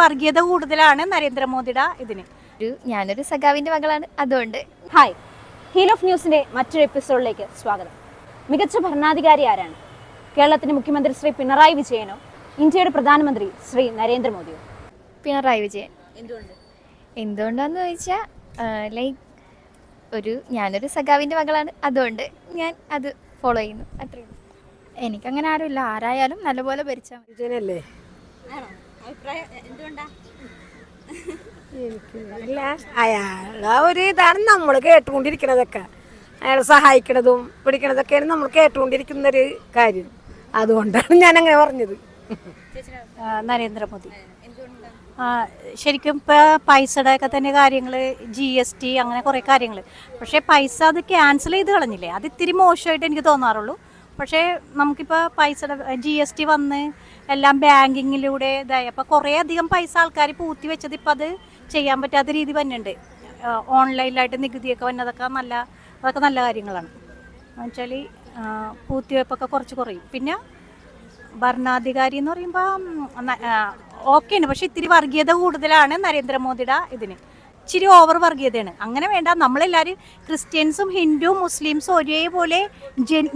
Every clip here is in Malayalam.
വർഗീയത കൂടുതലാണ് നരേന്ദ്രമോദിയുടെ ഇതിന്. ഒരു ഞാനൊരു സഖാവിന്റെ മകളാണ്. അതുകൊണ്ട്. ഹായ്. ഹീൽ ഓഫ് ന്യൂസിന്റെ മറ്റൊരു എപ്പിസോഡിലേക്ക് സ്വാഗതം. മികച്ച ഭരണാധികാരി ആരാണ്? കേരളത്തിന്റെ മുഖ്യമന്ത്രി ശ്രീ പിണറായി വിജയനോ ഇന്ത്യയുടെ പ്രധാനമന്ത്രി ശ്രീ നരേന്ദ്രമോദിയോ? പിണറായി വിജയൻ. എന്തുകൊണ്ട്? എന്തുകൊണ്ടാന്ന് ചോദിച്ചാൽ ലൈക്ക് ഒരു ഞാനൊരു സഖാവിന്റെ മകളാണ്. അതുകൊണ്ട് ഞാൻ അത് ഫോളോ ചെയ്യുന്നു. അത്രയും എനിക്കങ്ങനെ ആരുമില്ല. ആരായാലും നല്ലപോലെ ഭരിച്ചാൽ വിജയനല്ലേ? അഭിപ്രായം എന്തുകൊണ്ടാ? എനിക്ക് അല്ല അയാളെ ഒരു ഇതാണ് നമ്മൾ കേട്ടുകൊണ്ടിരിക്കണതൊക്കെ. അയാളെ സഹായിക്കണതും പിടിക്കണതൊക്കെയാണ് നമ്മൾ കേട്ടുകൊണ്ടിരിക്കുന്ന ഒരു കാര്യം. അതുകൊണ്ടാണ് ഞാൻ അങ്ങനെ പറഞ്ഞത് നരേന്ദ്രമോദി. ആ, ശരിക്കും ഇപ്പോൾ പൈസയുടെ ഒക്കെ തന്നെ കാര്യങ്ങൾ ജി എസ് ടി അങ്ങനെ കുറേ കാര്യങ്ങൾ പക്ഷേ പൈസ അത് ക്യാൻസൽ ചെയ്ത് കളഞ്ഞില്ലേ? അത് ഇത്തിരി മോശമായിട്ട് എനിക്ക് തോന്നാറുള്ളൂ. പക്ഷേ നമുക്കിപ്പോൾ പൈസയുടെ ജി എസ് ടി വന്ന് എല്ലാം ബാങ്കിങ്ങിലൂടെ ഇതായി. അപ്പോൾ കുറേ അധികം പൈസ ആൾക്കാർ പൂത്തി വെച്ചത് ഇപ്പം അത് ചെയ്യാൻ പറ്റാത്ത രീതി വന്നിട്ടുണ്ട് ഓൺലൈനിലായിട്ട് നികുതിയൊക്കെ വന്നതൊക്കെ നല്ല അതൊക്കെ നല്ല കാര്യങ്ങളാണ്. എന്നുവെച്ചാൽ പൂത്തിവെപ്പൊക്കെ കുറച്ച് കുറയും. പിന്നെ ഭരണാധികാരി എന്ന് പറയുമ്പോൾ ഓക്കെയാണ്. പക്ഷെ ഇത്തിരി വർഗീയത കൂടുതലാണ് നരേന്ദ്രമോദിയുടെ ഇതിന്. ഇച്ചിരി ഓവർ വർഗീയതയാണ്. അങ്ങനെ വേണ്ട നമ്മളെല്ലാവരും ക്രിസ്ത്യൻസും ഹിന്ദു മുസ്ലിംസും ഒരേപോലെ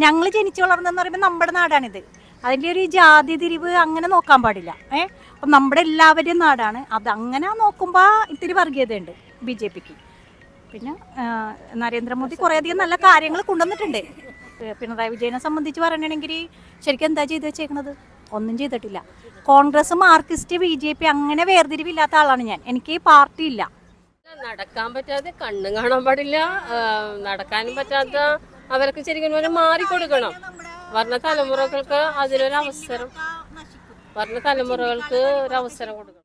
ഞങ്ങൾ ജനിച്ചു വളർന്നതെന്ന് പറയുമ്പോൾ നമ്മുടെ നാടാണിത്. അതിന്റെ ഒരു ജാതി തിരിവ് അങ്ങനെ നോക്കാൻ പാടില്ല. ഏ? അപ്പം നമ്മുടെ എല്ലാവരുടെയും നാടാണ്. അത് അങ്ങനെ നോക്കുമ്പോൾ ഇത്തിരി വർഗീയതയുണ്ട് ബി ജെ പിക്ക്. പിന്നെ നരേന്ദ്രമോദി കുറേയധികം നല്ല കാര്യങ്ങൾ കൊണ്ടുവന്നിട്ടുണ്ട്. പിണറായി വിജയനെ സംബന്ധിച്ച് പറയണമെങ്കിൽ ശരിക്കും എന്താ ചെയ്ത് വെച്ചേക്കണത്? ഒന്നും ചെയ്തിട്ടില്ല. Congress Marxist B J P അങ്ങനെ വേർതിരിവില്ലാത്ത ആളാണ് ഞാൻ. എനിക്ക് പാർട്ടി ഇല്ല. നടക്കാൻ പറ്റാതെ കണ്ണും കാണാൻ പാടില്ല. നടക്കാനും പറ്റാത്ത അവർക്ക് ശരിക്കും പറഞ്ഞാൽ മാറിക്കൊടുക്കണം വർണ തലമുറകൾക്ക് അതിനൊരു അവസരം. വർണ തലമുറകൾക്ക് ഒരു അവസരം കൊടുക്കണം.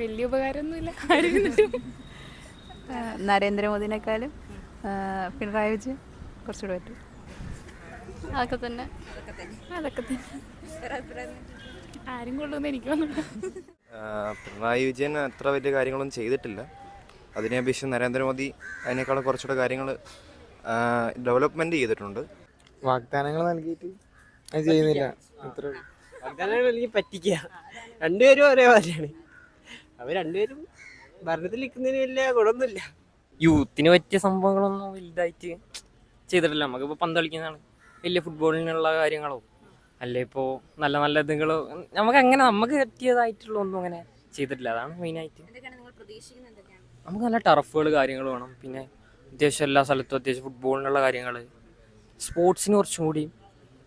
വലിയ ഉപകാരമൊന്നുമില്ല. ആരും നരേന്ദ്രമോദിനേക്കാളും പിണറായി വിജയൻ കുറച്ചുകൂടെ പറ്റും. അതൊക്കെ തന്നെ. അതൊക്കെ തന്നെ. ആരും കൊള്ളുമെന്ന് എനിക്ക് തോന്നുന്നു പിണറായി വിജയൻ അത്ര വലിയ കാര്യങ്ങളൊന്നും ചെയ്തിട്ടില്ല. അതിനെ അപേക്ഷിച്ച് നരേന്ദ്രമോദി അതിനേക്കാളും കുറച്ചുകൂടെ കാര്യങ്ങൾ ഡെവലപ്മെന്റ് ചെയ്തിട്ടുണ്ട്. വാഗ്ദാനങ്ങൾ നൽകിയിട്ട് അത് ചെയ്യുന്നില്ല. അത്ര വാഗ്ദാനങ്ങൾ നൽകി പറ്റിക്കുക. രണ്ടുപേരും ഒരേ മാതിരിയാണ് അവർ രണ്ടുപേരും ഭരണത്തിൽ നിൽക്കുന്നതിന് വലിയ ഗുണമൊന്നുമില്ല. യൂത്തിന് പറ്റിയ സംഭവങ്ങളൊന്നും വലുതായിട്ട് ചെയ്തിട്ടില്ല. നമുക്കിപ്പോൾ പന്ത് കളിക്കുന്നതാണ്. വലിയ ഫുട്ബോളിനുള്ള കാര്യങ്ങളോ. അല്ലെ? ഇപ്പോൾ നല്ല നല്ല ഇതുങ്ങൾ നമുക്ക് അങ്ങനെ നമുക്ക് പറ്റിയതായിട്ടുള്ള ഒന്നും അങ്ങനെ ചെയ്തിട്ടില്ല. അതാണ് മെയിൻ മെയിനായിട്ട് നമുക്ക് നല്ല ടർഫുകൾ കാര്യങ്ങൾ വേണം. പിന്നെ അത്യാവശ്യം എല്ലാ സ്ഥലത്തും അത്യാവശ്യം ഫുട്ബോളിനുള്ള കാര്യങ്ങൾ സ്പോർട്സിന് കുറച്ചും കൂടി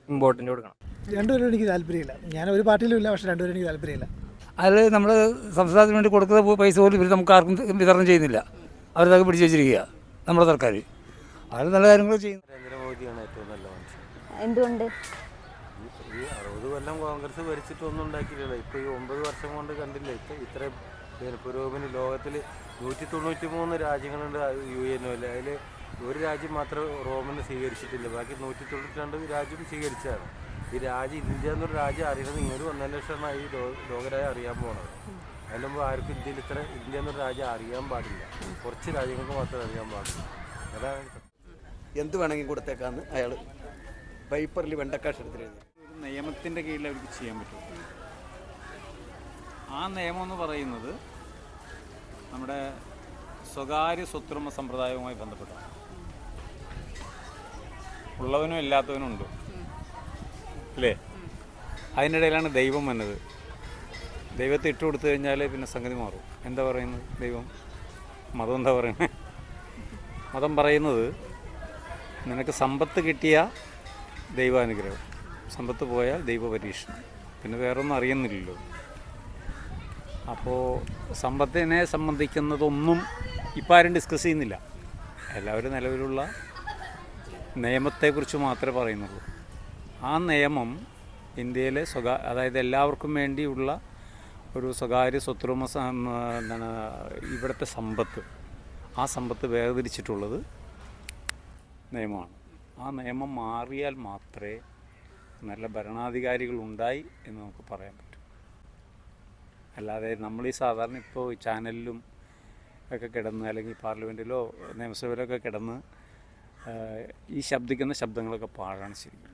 ഇമ്പോർട്ടന്റ് കൊടുക്കണം. രണ്ടുപേരും എനിക്ക് താല്പര്യമില്ല. ഞാൻ ഒരു പാർട്ടിയിലും ഇല്ല പക്ഷെ രണ്ടുപേരും എനിക്ക് താല്പര്യമില്ല. അതിൽ നമ്മൾ സംസ്ഥാനത്തിന് വേണ്ടി കൊടുക്കുന്ന പൈസ പോലും ഇവർ നമുക്ക് ആർക്കും വിതരണം ചെയ്യുന്നില്ല. അവരതൊക്കെ പിടിച്ചു വെച്ചിരിക്കുക നമ്മുടെ സർക്കാർ അവർ നല്ല കാര്യങ്ങൾ ചെയ്യുന്നു. നരേന്ദ്രമോദിയാണ് ഏറ്റവും നല്ല മനുഷ്യൻ. എന്തുകൊണ്ട്? ഈ അറുപത് കൊല്ലം കോൺഗ്രസ് ഭരിച്ചിട്ടൊന്നും ഉണ്ടാക്കിയിട്ടില്ല. ഇപ്പോൾ ഈ ഒമ്പത് വർഷം കൊണ്ട് കണ്ടില്ല ഇത്ര ഇത്രയും പിന്നെ പുരോഗമന ലോകത്തിൽ നൂറ്റി തൊണ്ണൂറ്റി മൂന്ന് രാജ്യങ്ങളുണ്ട് യു എൻ ഒയിൽ അതിൽ ഒരു രാജ്യം മാത്രം റോമന് സ്വീകരിച്ചിട്ടില്ല. ബാക്കി നൂറ്റി തൊണ്ണൂറ്റി രണ്ട് രാജ്യം സ്വീകരിച്ചതാണ്. ഈ രാജ്യം ഇന്ത്യ എന്നൊരു രാജ്യം അറിയണത് ഇങ്ങനെ വന്നതിന് ശേഷമാണ് ലോകരായ അറിയാൻ പോണത്. അതിന് ആർക്കും ഇന്ത്യയിൽ ഇത്ര ഇന്ത്യ എന്നൊരു രാജ്യം അറിയാൻ പാടില്ല. കുറച്ച് രാജ്യങ്ങൾക്ക് മാത്രം അറിയാൻ പാടില്ല അതാണ് എന്ത് വേണമെങ്കിൽ കൊടുത്തേക്കാന്ന് അയാൾ പേപ്പറിൽ വെണ്ടക്കാശ് എടുത്തിട്ട് ഒരു നിയമത്തിന്റെ കീഴിൽ അവർക്ക് ചെയ്യാൻ പറ്റും. ആ നിയമം എന്ന് പറയുന്നത് നമ്മുടെ സ്വകാര്യ സ്വത്തുടമ സമ്പ്രദായവുമായി ബന്ധപ്പെട്ട ഉള്ളവനും ഇല്ലാത്തവനും ഉണ്ട്. അല്ലേ? അതിനിടയിലാണ് ദൈവം വന്നത്. ദൈവത്തെ ഇട്ട് കൊടുത്തു കഴിഞ്ഞാൽ പിന്നെ സംഗതി മാറും. എന്താ പറയുന്നത് ദൈവം? മതം എന്താ പറയുന്നത്? മതം പറയുന്നത് നിനക്ക് സമ്പത്ത് കിട്ടിയ ദൈവാനുഗ്രഹം. സമ്പത്ത് പോയാൽ ദൈവ പരീക്ഷണം പിന്നെ വേറൊന്നും അറിയുന്നില്ലല്ലോ. അപ്പോൾ സമ്പത്തിനെ സംബന്ധിക്കുന്നതൊന്നും ഇപ്പം ആരും ഡിസ്കസ് ചെയ്യുന്നില്ല. എല്ലാവരും നിലവിലുള്ള നിയമത്തെക്കുറിച്ച് മാത്രമേ പറയുന്നുള്ളൂ. ആ നിയമം ഇന്ത്യയിലെ സ്വകാ അതായത് എല്ലാവർക്കും വേണ്ടിയുള്ള ഒരു സ്വകാര്യ സ്വത്തുടമ എന്താണ് ഇവിടുത്തെ സമ്പത്ത് ആ സമ്പത്ത് വേർതിരിച്ചിട്ടുള്ളത് നിയമമാണ്. ആ നിയമം മാറിയാൽ മാത്രമേ നല്ല ഭരണാധികാരികൾ ഉണ്ടായി എന്ന് നമുക്ക് പറയാൻ പറ്റും. അല്ലാതെ നമ്മൾ ഈ സാധാരണ ഇപ്പോൾ ചാനലിലും ഒക്കെ കിടന്ന് അല്ലെങ്കിൽ പാർലമെന്റിലോ നിയമസഭയിലൊക്കെ കിടന്ന് ഈ ശബ്ദിക്കുന്ന ശബ്ദങ്ങളൊക്കെ പാഴാണ് ശരിക്കും.